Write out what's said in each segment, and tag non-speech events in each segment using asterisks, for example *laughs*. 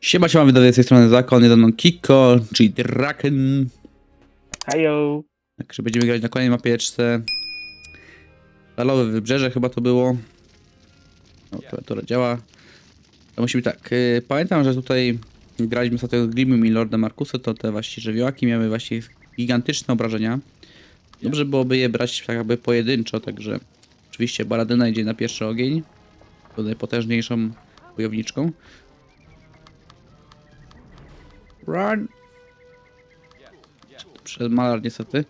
Siema, siema, widzowie, z tej strony Zakon, jeden Kiko, czyli Draken. Hejo. Także będziemy grać na kolejnej mapieczce. Stalowe Wybrzeże chyba to było. No, klawiatura działa. To musimy tak, yy, pamiętam, że tutaj graliśmy z tego Grimem i Lordem Markusa, to te właśnie żywiołaki miały właśnie gigantyczne obrażenia. Dobrze byłoby je brać tak jakby pojedynczo, także oczywiście Baladyna idzie na pierwszy ogień. Tutaj potężniejszą wojowniczką. Run! Przez malar niestety.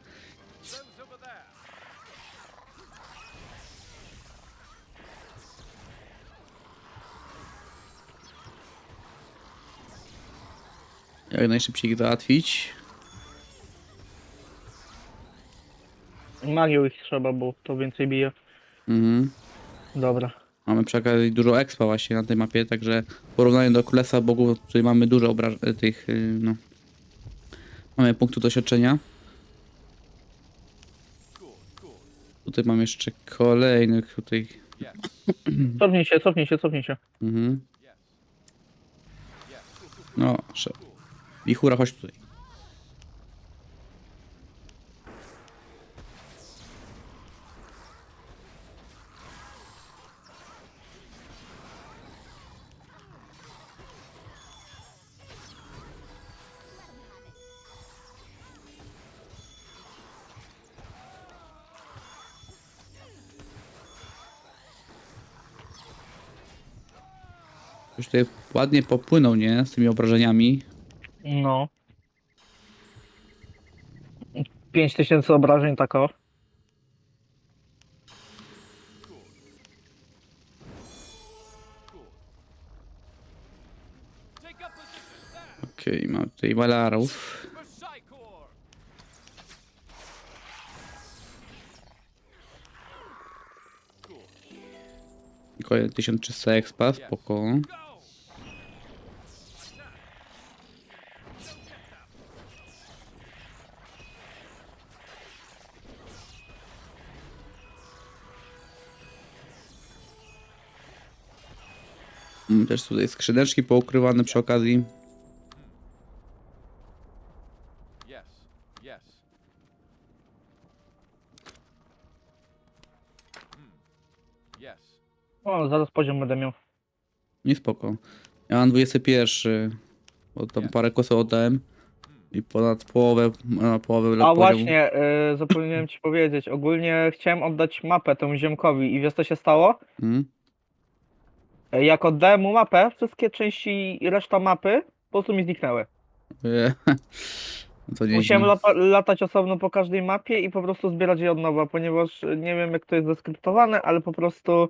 Jak najszybciej ich załatwić. Magią ich trzeba, bo to więcej bije. Mhm. Dobra. Mamy przy okazji dużo expa właśnie na tej mapie, także w porównaniu do Królestwa Bogów tutaj mamy dużo obraż tych, yy, no. Mamy punktu doświadczenia. Tutaj mam jeszcze kolejnych tutaj. Cofnij się, cofnij się, cofnij się. Mhm. No, sze. Wichura, chodź tutaj. Tutaj ładnie popłynął, nie? Z tymi obrażeniami. No. 5000 obrażeń tak tako. Okej, mam tutaj walarów. Kolejne 1300 expa, spoko. Też tutaj skrzyneczki poukrywane przy okazji. Yes. Yes. Hmm. Yes. O, zaraz poziom będę miał. Nie spoko. Ja mam 21, bo tam parę kosów oddałem. I ponad połowę, na połowę A właśnie, y, zapomniałem ci powiedzieć. Ogólnie chciałem oddać mapę temu ziomkowi i wiesz co się stało? Mm? Y, Jak oddałem mu mapę, wszystkie części i reszta mapy po prostu mi zniknęły. Nie. *laughs* To nie Musiałem lata, latać osobno po każdej mapie i po prostu zbierać je od nowa, ponieważ nie wiem jak to jest zeskryptowane, ale po prostu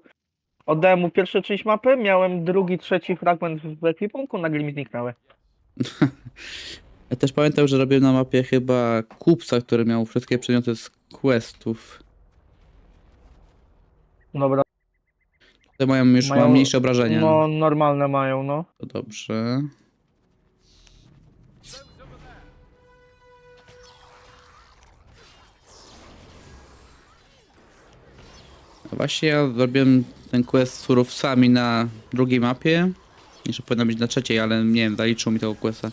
oddałem mu pierwszą część mapy, miałem drugi, trzeci fragment w ekwipunku, nagle mi zniknęły. *laughs* Ja też pamiętam, że robiłem na mapie chyba kupca, który miał wszystkie przedmioty z questów. Dobra, Te mają już Mają- mają mniejsze obrażenia. no normalne mają, no. To dobrze. No Właśnie ja zrobiłem ten quest z surowcami na drugiej mapie. Jeszcze powinna być na trzeciej, ale nie wiem, zaliczył mi tego questa.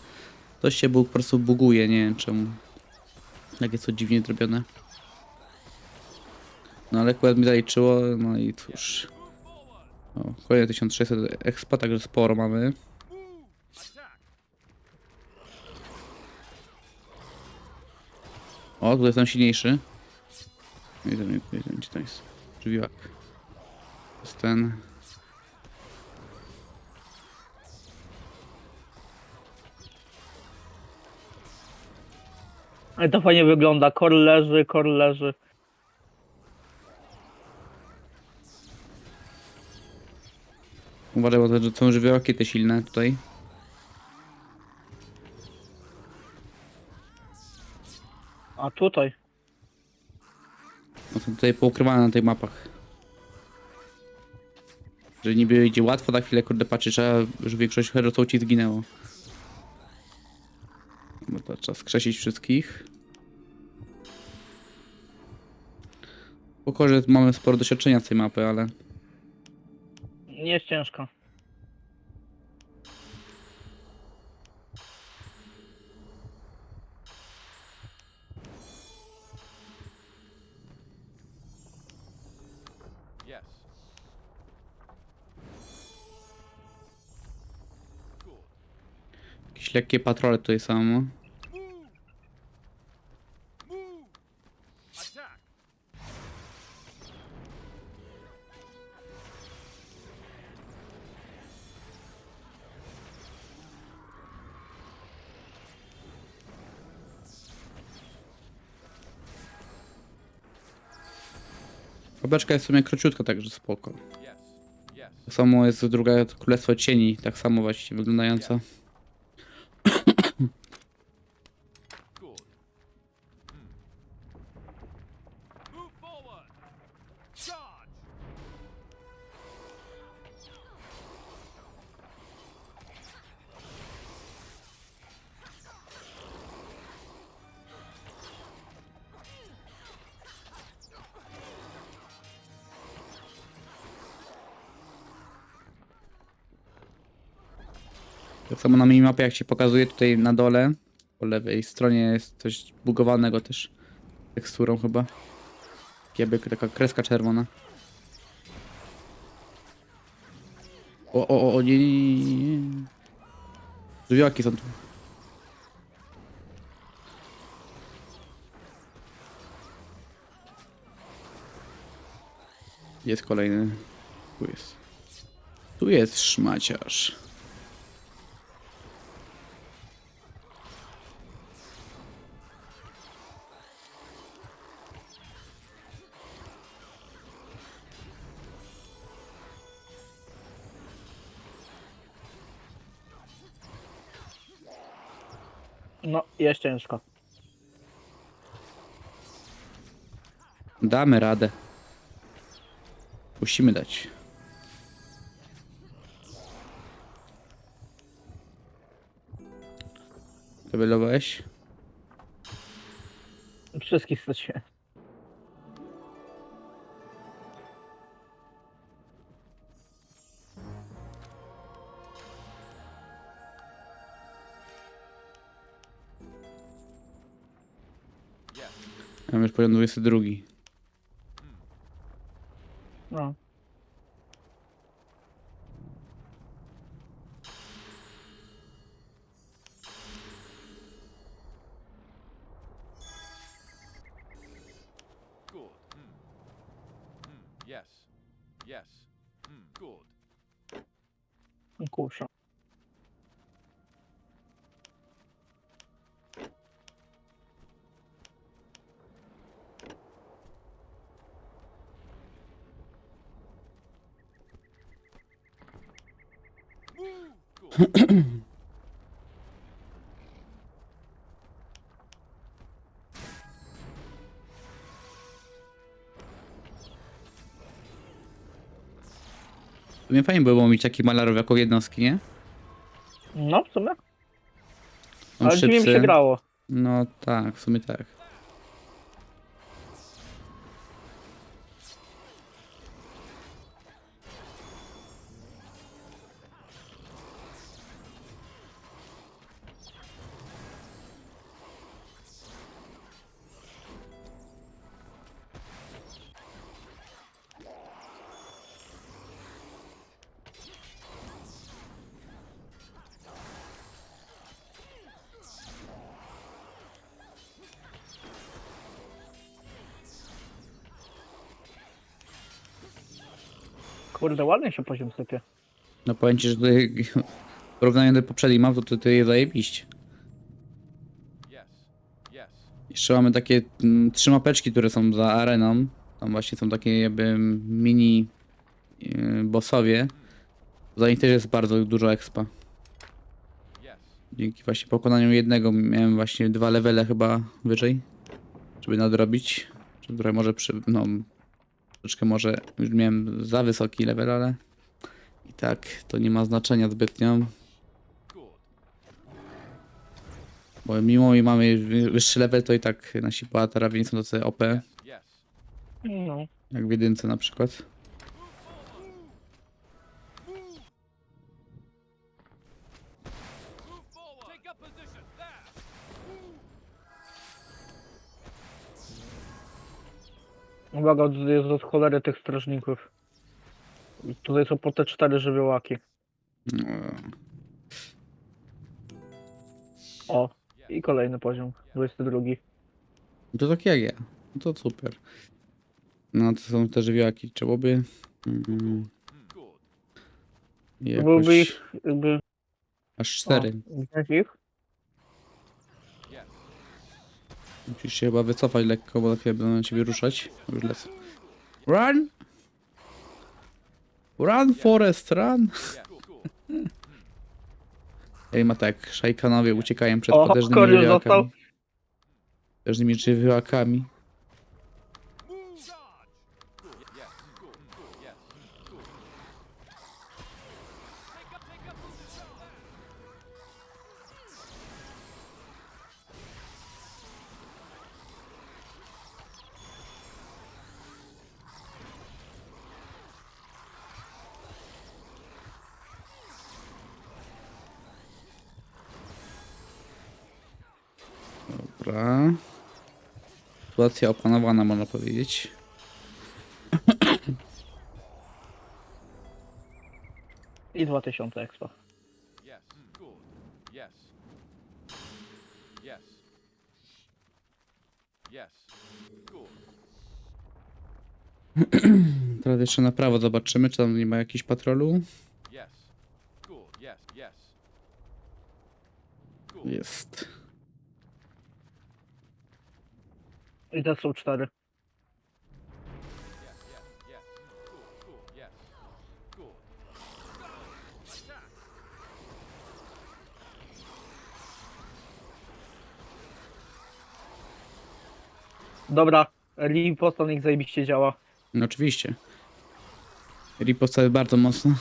Coś się bu- po prostu buguje, nie wiem czemu. Jak jest to dziwnie zrobione. No ale quest mi zaliczyło, no i cóż. O, kolejne 1600 expa, także sporo mamy. O, tutaj jestem silniejszy. Idę, idę, idę, gdzie to jest? Żywiołak. Jest ten... Ale to fajnie wygląda, kor leży, kor leży. Uważaj, bo to są żywiołaki te silne tutaj. A tutaj? No są tutaj poukrywane na tych mapach. Że niby idzie łatwo, na chwilę kurde patrzy, trzeba, że większość herosów ci zginęło. No to trzeba skrzesić wszystkich. Spoko, że mamy sporo doświadczenia z tej mapy, ale... Jest ciężko. Yes. Jakieś lekkie patrole tutaj są. No. Obeczka jest w sumie króciutka, także spoko. Tak samo jest druga Królestwo Cieni, tak samo właściwie wyglądająca. Tak samo na minimapie, jak się pokazuje tutaj na dole, po lewej stronie jest coś bugowanego też teksturą chyba. Jakby taka kreska czerwona. O, o, o, nie, nie, nie, są tu. Jest kolejny. Tu jest. Tu jest szmaciarz. Jest ciężko. Damy radę. Musimy dać. Wylowałeś? Wszystkich straciłem. Ja mam już poziom 22. No. Good. Hmm. Hmm. Yes. Yes. Hmm. Good. Kusza. To mnie fajnie było mieć taki malarów jako jednostki, nie? No, w sumie. Są Ale dziwnie mi się szybcy. grało. No tak, w sumie tak. Kurde, ładnie się poziom sypie. No powiem ci, że tutaj *laughs* w porównaniu do poprzednich map, to tutaj jest zajebiście. Jeszcze mamy takie mm, trzy mapeczki, które są za areną. Tam właśnie są takie jakby mini yy, bossowie. Za nich też jest bardzo dużo expa. Dzięki właśnie pokonaniu jednego miałem właśnie dwa levele chyba wyżej, żeby nadrobić. Czy może przy, no troszeczkę może już miałem za wysoki level, ale i tak to nie ma znaczenia zbytnio, bo mimo i mamy wyższy level, to i tak nasi bohaterowie nie są tacy OP. No. jak w jedynce na przykład. Uwaga, jest od cholery tych strażników. Tutaj są po te cztery żywiołaki. No. O, i kolejny poziom, 22. To tak jak ja. No to super. No to są te żywiołaki. Trzeba by... Mm, jakoś... Byłby ich jakby... Aż cztery. O, ich? Yes. Musisz się chyba wycofać lekko, bo za chwilę będą na ciebie ruszać. Już lecę. Run! Run, Forest, run! *laughs* Ej, ma tak, szajkanowie uciekają przed O, potężnymi Korius żywiołakami. został. Potężnymi żywiołakami. Move. Charge. Good. Yes. Good. Good. Yes. Good. Take up. Take up position there. Dobra. Sytuacja opanowana, można powiedzieć. I 2000 expa. Yes. Good. Yes. Yes. Yes. Good. Teraz jeszcze na prawo zobaczymy, czy tam nie ma jakichś patrolu. Yes. Good. Yes. Yes. Jest. I te są cztery. Dobra, riposta niech zajebiście działa. No oczywiście. Riposta bardzo mocno.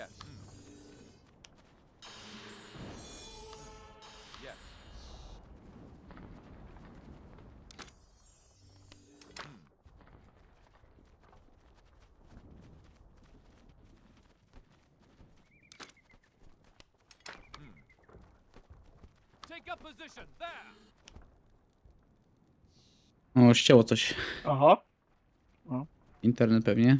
Yes. Yes. Take up position there. O, ścięło coś. Aha. Internet pewnie.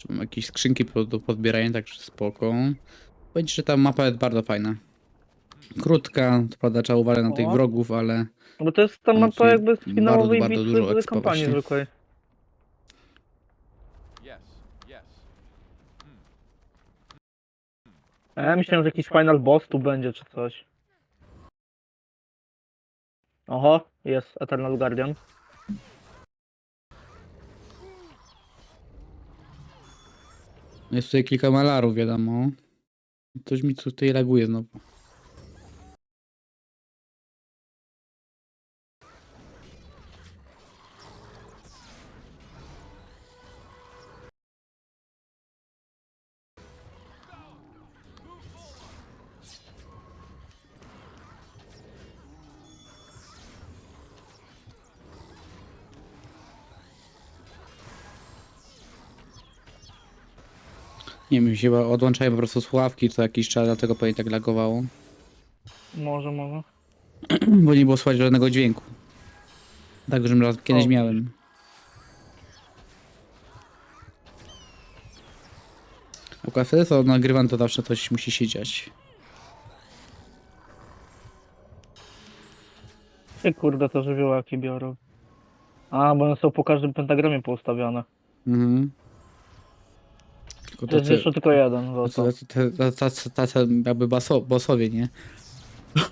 Czy mam jakieś skrzynki do podbierania, także spoko. Powiem że ta mapa jest bardzo fajna. Krótka, to prawda trzeba uważać na tych wrogów, ale No Bo to jest Mam mapa jakby z bardzo, finałowej bardzo bitwy dużo z kampanii zwykłej. A ja myślałem, że jakiś final boss tu będzie czy coś. Oho, jest Eternal Guardian. Jest tutaj kilka malarów, wiadomo. Coś mi tutaj laguje znowu. Nie wiem, się chyba odłączają po prostu słuchawki co jakiś czas, dlatego pewnie tak lagowało. Może, może. *clears throat* Bo nie było słychać żadnego dźwięku. Tak, żebym raz kiedyś O. miałem. U kasety to nagrywam, to zawsze coś musi się dziać. I kurde, to żywiołaki biorą. A, bo one są po każdym pentagramie poustawione. Mhm. Tylko To jest jeszcze tylko jeden. tacy- Został. tacy- tacy- tacy- tacy jakby baso, bossowie, nie?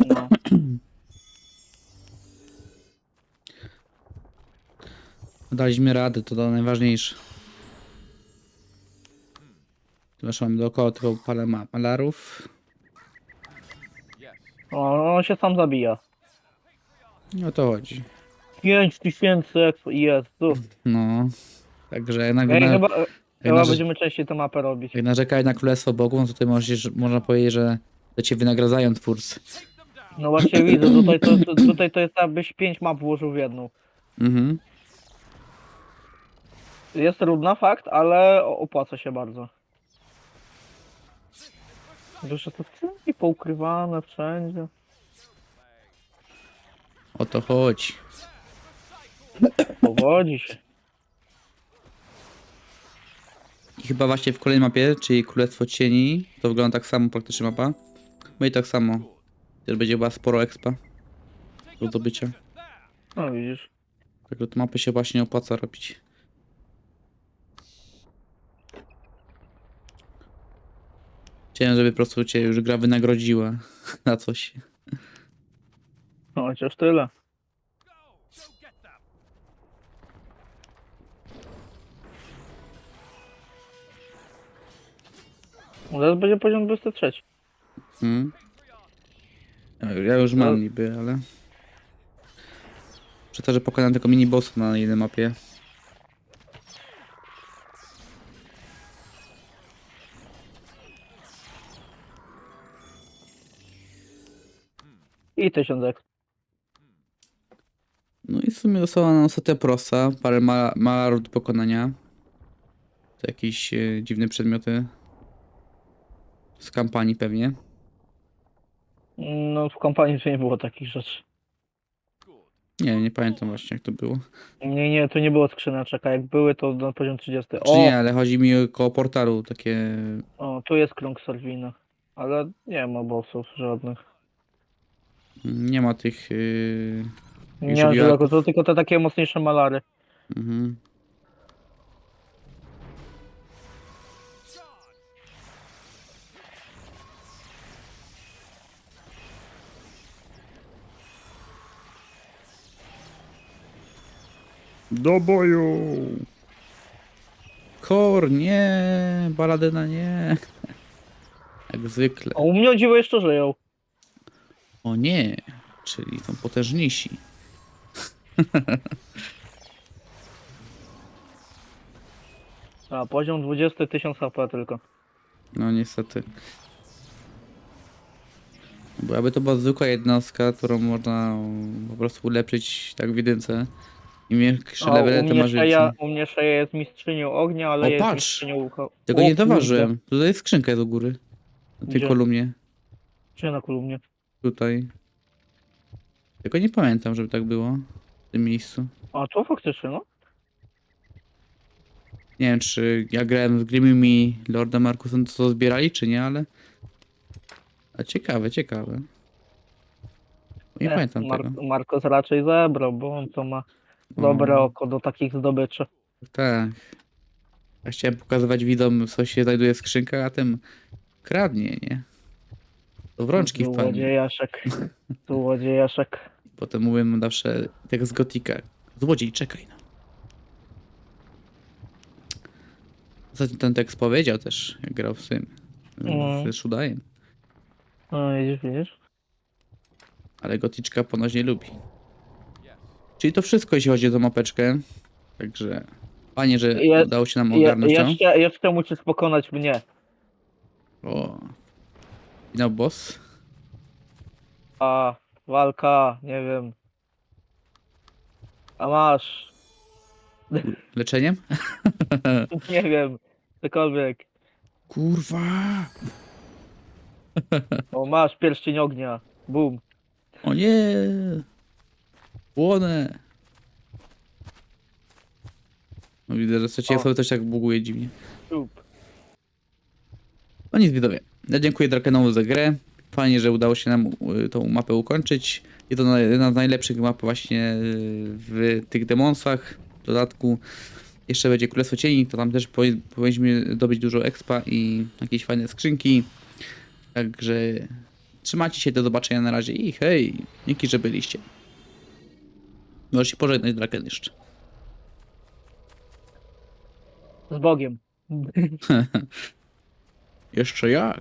No. *clears throat* Daliśmy radę, to to najważniejsze. Zresztą mamy dookoła tylko parę ma- malarów. O, on się sam zabija. No to chodzi. 5 tysięcy expo. Jezu. No. Także jednak Ej, na, chyba, chyba narze- będziemy częściej tę mapę robić. jak narzekać na Królestwo Bogów, no to tutaj możesz, można powiedzieć, że to cię wynagradzają twórcy. No właśnie widzę, tutaj to, to, tutaj to jest abyś 5 map włożył w jedną. Mhm. Jest trudna, fakt, ale o- opłaca się bardzo. Już te skrzynki poukrywane wszędzie. O to chodzi. Powodzi się. I chyba właśnie w kolejnej mapie, czyli Królestwo Cieni, to wygląda tak samo praktycznie mapa. No i tak samo. Też będzie chyba sporo expa do zdobycia. No widzisz. Także te mapy się właśnie opłaca robić. Chciałem, żeby po prostu cię już gra wynagrodziła *laughs* na coś. No chociaż tyle. Zaraz będzie poziom 23. Hmm? Ja- Ja już mam niby, ale... Przy to, że pokonałem tylko mini bossa na jednej mapie. I 1000 exp. No i w sumie została nam ostatnia prosta, parę ma do pokonania. To jakieś e, dziwne przedmioty. Z kampanii pewnie. No w kompanii to nie było takich rzeczy. Nie, nie pamiętam właśnie jak to było. Nie, nie, tu nie było skrzyneczek, a jak były to na poziom 30. Czy O, nie, ale chodzi mi koło portalu takie... o tu jest krąg Sorwina. Ale nie ma bossów żadnych. Nie ma tych... Yy... Nie ma żadnego, to tylko te takie mocniejsze malary. Mhm. Do boju! Kor, nie! Baladyna, nie! Jak zwykle. O, u mnie o dziwo jeszcze żyją. O nie! Czyli są potężniejsi. *laughs* A, poziom 20 1000 HP tylko. No niestety. Byłaby to była zwykła jednostka, którą można po prostu ulepszyć tak w jedynce. Im większe O, u, to mnie masz Szeja, więcej. u mnie Szeja jest mistrzynią ognia, ale O, jest patrz! mistrzynią. Tego O nie kurde. zauważyłem. Tutaj jest skrzynka do góry. Na tej Gdzie? kolumnie. Czy na kolumnie? Tutaj. Tego nie pamiętam, żeby tak było. W tym miejscu. A, to faktycznie, no. Nie wiem, czy ja grałem z Grimmymi Lorda Markusem, to co zbierali, czy nie, ale... A ciekawe, ciekawe. Nie pamiętam Mar tego. Marcos raczej zebrał, bo on to ma dobre No. oko do takich zdobyczy. Tak. Ja chciałem pokazywać widzom, co się znajduje w skrzynkach, a tym kradnie, nie? To w rączki wpadnie. Złodziejaszek. Złodziejaszek. *laughs* Potem mówię zawsze, tak z Gotika. Złodziej, czekaj no. Ostatnio ten tekst powiedział też, jak grał w tym. Mm. Z Shudajem. No widzisz, widzisz? Ale Goticzka ponoć nie lubi. Czyli to wszystko, jeśli chodzi o tą mapeczkę. Także fajnie, że Je- udało się nam Je, ogarnąć to. jeszcze, jeszcze musisz pokonać mnie. O. Finał boss. A, walka, nie wiem. A masz, Leczeniem? *laughs* nie wiem, cokolwiek. Kurwa! O, masz pierścień ognia. Bum. O nie! Płonę! No widzę, że trzeciej O. osoby też tak buguje dziwnie. No nic widowie. Ja dziękuję Drakenowu za grę. Fajnie, że udało się nam y, tą mapę ukończyć. Jest to na- jedna z najlepszych map właśnie y, w tych demonsach. W dodatku Jeszcze będzie Królestwo Cieni, to tam też powi- powinniśmy dobyć dużo expa i jakieś fajne skrzynki. Także trzymajcie się, do zobaczenia na razie i hej, dzięki, że byliście. Możesz się pożegnać, Draken, jeszcze. Z Bogiem. *laughs* Jeszcze jak?